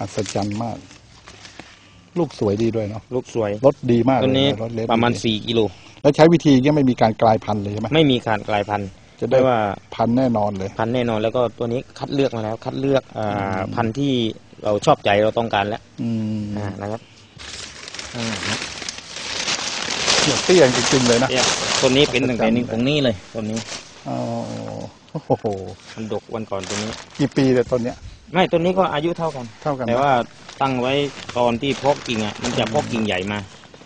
อัศจรรย์มาก ลูกสวยดีด้วยเนาะลูกสวยรสดีมากต้นนี้เลยรสเล็บประมาณดีสี่กิโลแล้วใช้วิธีเงี้ยไม่มีการกลายพันธุ์เลยใช่ไหมไม่มีการกลายพันธุ์จะได้ได้ว่าพันธุ์แน่นอนเลย พันธุ์แน่นอนแล้วก็ตัวนี้คัดเลือกมาแล้ว คัดเลือกอ่าอืมพันธุ์ที่เราชอบใจเราต้องการแล้วอืมอ่านะครับอ่านะเกี่ยวเตี้ยจริงๆเลยนะเนี่ยต้นนี้เป็นตั้งแต่นี้จำได้ตรงนี้เลยต้นนี้อ๋อ โอ้โหมันดกวันก่อนตัวนี้ กี่ปีเลยต้นเนี้ย ไม่ต้นนี้ก็อายุเท่ากัน เท่ากันแต่ว่าตั้งไว้ตอนที่เพาะกิ่งอะมันจะเพาะกิ่งใหญ่มา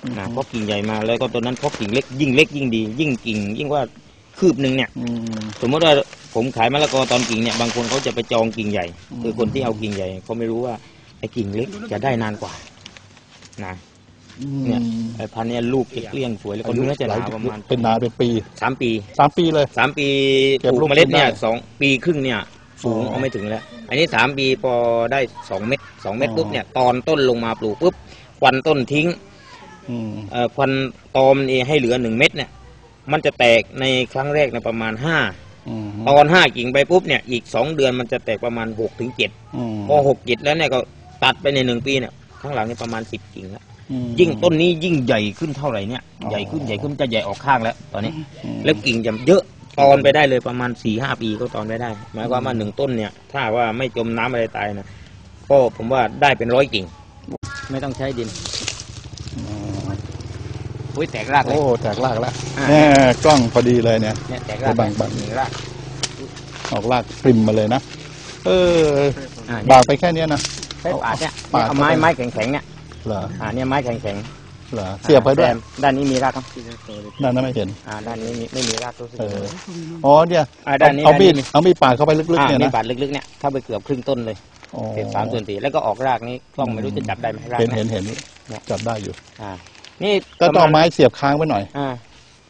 อืมนะเพาะกิ่งใหญ่มาแล้วก็ต้นนั้นเพาะกิ่งเล็กยิ่งเล็กยิ่งดี ยิ่งกิ่ง ยิ่งว่าคืบหนึ่งเนี่ยอืมสมมติว่าผมขายมะละกอตอนกิ่งเนี่ยบางคนเขาจะไปจองกิ่งใหญ่อืมคือคนที่เอากิ่งใหญ่เขาไม่รู้ว่าไอ้กิ่งเล็กจะได้นานกว่านะ เนี่ยไอ้พันธุ์เนี่ยลูกเกลี้ยงสวยแล้วก็เนื้อจะหนาประมาณเป็นนาเป็นปีสามปีสามปีเลยสามปีเก็ปบลูลูกกเมล็ดเนี่ยได้สองปีครึ่งเนี่ยสูงอ๋อเอาไม่ถึงแล้ว อันนี้สามปีพอได้สองเม็ดสองเม็ดอ๋อปุ๊บเนี่ยตอนต้นลงมาปลูกปุ๊บควันต้นทิ้งอืมเอ่อควันตอมนี่ให้เหลือหนึ่งเม็ดเนี่ย มันจะแตกในครั้งแรกในยประมาณห้าอืมตอนห้ากิ่งไปปุ๊บเนี่ยอีกสองเดือนมันจะแตกประมาณหกถึงเจ็ดอืมพอหกเจ็ดแล้วเนี่ยก็ตัดไปในหนึ่งปีเนี่ยข้างหลังนี่ประมาณสิบกิ่งแล้วอืม ยิ่งต้นนี้ยิ่งใหญ่ขึ้นเท่าไหร่เนี่ยอ๋อใหญ่ขึ้นใหญ่ขึ้นจะใหญ่ออกข้างแล้ว ตอนนี้อืมแล้วกิ่งจะเยอะตอนไปได้เลยประมาณสี่ห้าปีก็ตอนไปได้ หมายความว่าหนึ่งต้นเนี่ย ถ้าว่าไม่จมน้ำอะไรตายนะก็ผมว่าได้เป็นร้อยกิ่ง ไม่ต้องใช้ดินอืมอุ้ยแตกรากเลยโอ้แตกรากแล้วอ่าแน่กล้องพอดีเลยเนี่ยเนี่ยแตกรากบังบังหนึ่รากออกรากปริมมาเลยนะเอออ่าบากไปแค่เนี้ยนะใช้ปาดเนี่ยปาดเอาไม้ไม้แข็งๆเนี่ย เหรออ่าเนี่ยไม้แข็งเหรอๆเสียบไปด้วยอ่าด้านนี้มีรากครับนั่นน่ะไม่เห็น อ่า ด้านนี้มีไม่มีรากรู้สึกเอออ๋อเนี่ยอ่าด้านนี้เอามีดด้านนี้เอามีดปาดเข้าไปลึกอ่าๆเนี่ยนี่นะบาดลึกๆเนี่ยเข้าไปเกือบครึ่งต้นเลยอ๋อเศษสามส่วนสี่แล้วก็ออกรากนี้กล้องไม่รู้จะจับได้ไหมรากเห็นนะเห็นเห็นเนี่ยจับได้อยู่ อ่า นี่ก็ต้องเอาประาณไม้เสียบค้างไว้หน่อย อ่า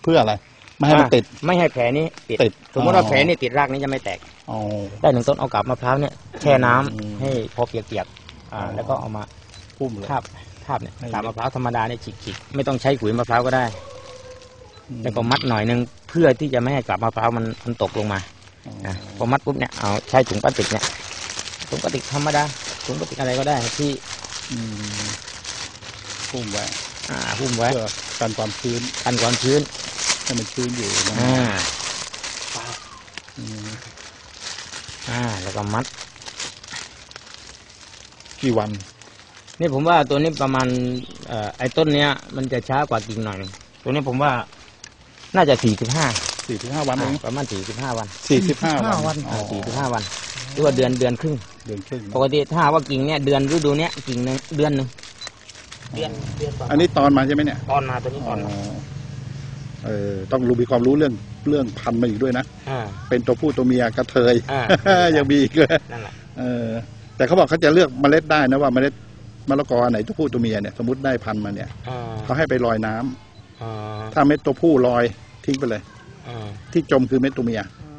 เพื่ออะไร ไม่ให้มันอ่าติด ไม่ให้แผลนี้ติดติดสมมติว่าอ๋อแผลนี่ติดรากนี้จะไม่แตกอ๋อได้หนึ่งต้นเอากลับมะพร้าวเนี่ยแช่น้ำอืมให้พอเปียกๆ อ่าอ๋อแล้วก็เอามา พุ่มเลยทาบทาบเนี่ยให้กาบมะพร้าวธรรมดาเนี่ยฉีกๆไม่ต้องใช้ขุยมะพร้าวก็ได้อืมแล้วก็มัดหน่อยนึงเพื่อที่จะไม่ให้กาบมะพร้าวมันมันตกลงมาอ๋ออะพอมัดปุ๊บเนี่ยเอาใช้ถุงพลาสติกเนี่ยถุงพลาสติกธรรมดาถุงพลาสติกอะไรก็ได้ที่อืมพุ่มไว้อ่าหุ้มไว้เพื่อกันความชื้นกันความชื้นให้มันชื้นอยู่นะอ่าอืมอ่าแล้วก็มัด กี่วัน นี่ผมว่าตัวนี้ประมาณเอ่อไอ้ต้นเนี้ย มันจะช้ากว่ากิ่งหน่อย ตัวนี้ผมว่าน่าจะสี่สิบห้าสี่ถึงห้าวันเองประมาณสี่สิบห้าวันสี่สิบห้าวันอ่าสี่สิบห้าวันหรือว่าเดือนเดือนครึ่งเดือนครึ่งปกติถ้าว่ากิ่งเนี้ยเดือนฤดูเนี้ยกิ่งหนึ่งเดือนหนึ่งเดือนเดือนกว่าอันนี้ตอนมาใช่ไหมเนี่ยตอนมาตัวนี้ตอนมาเออต้องรู้มีความรู้เรื่องเรื่องพันธุ์มาอีกด้วยนะอ่าเป็นตัวผู้ตัวเมียกระเทยอ่ายังมีอีกเลยนั่นแหละเออ แต่เขาบอกเขาจะเลือกเมล็ดได้นะว่าเมล็ด มะละกออันไหนตัวผู้ตัวเมียเนี่ยสมมติได้พันธุ์มาเนี่ยอ่าเขาให้ไปลอยน้ำอ่าถ้าเม็ดตัวผู้ลอยทิ้งไปเลย อ่าที่จมคือเม็ดตัวเมียอื